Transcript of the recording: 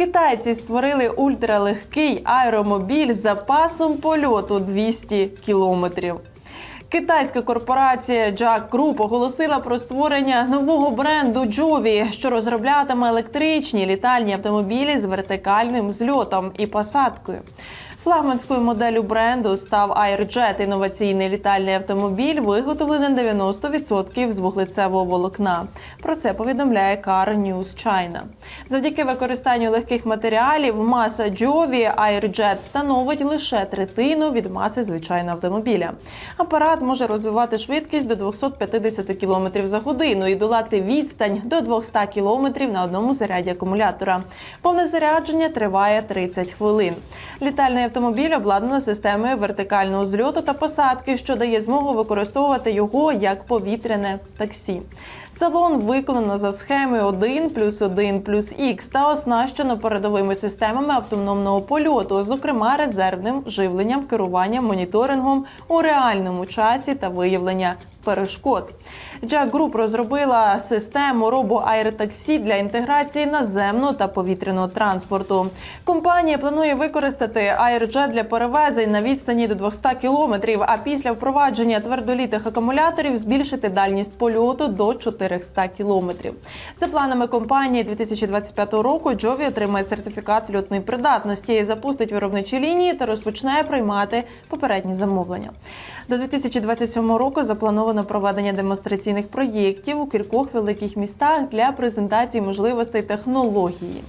Китайці створили ультралегкий аеромобіль з запасом польоту 200 кілометрів. Китайська корпорація Jack Group оголосила про створення нового бренду Джові, що розроблятиме електричні літальні автомобілі з вертикальним зльотом і посадкою. Флагманською моделлю бренду став Airjet – інноваційний літальний автомобіль, виготовлений на 90% з вуглецевого волокна. Про це повідомляє Car News China. Завдяки використанню легких матеріалів маса Джові Airjet становить лише третину від маси звичайного автомобіля. Апарат може розвивати швидкість до 250 км за годину і долати відстань до 200 км на одному заряді акумулятора. Повне зарядження триває 30 хвилин. Літальний автомобіль обладнано системою вертикального зльоту та посадки, що дає змогу використовувати його як повітряне таксі. Салон виконано за схемою 1 плюс 1 плюс Х та оснащено передовими системами автономного польоту, зокрема резервним живленням, керуванням, моніторингом у реальному часі та виявлення перешкод. Jack Group розробила систему робо-аеротаксі для інтеграції наземного та повітряного транспорту. Компанія планує використати Airjet для перевезень на відстані до 200 кілометрів, а після впровадження твердолітих акумуляторів збільшити дальність польоту до 400 кілометрів. За планами компанії 2025 року Джові отримає сертифікат льотної придатності, запустить виробничі лінії та розпочне приймати попередні замовлення. До 2027 року заплановано проведення демонстраційних проєктів у кількох великих містах для презентації можливостей технології.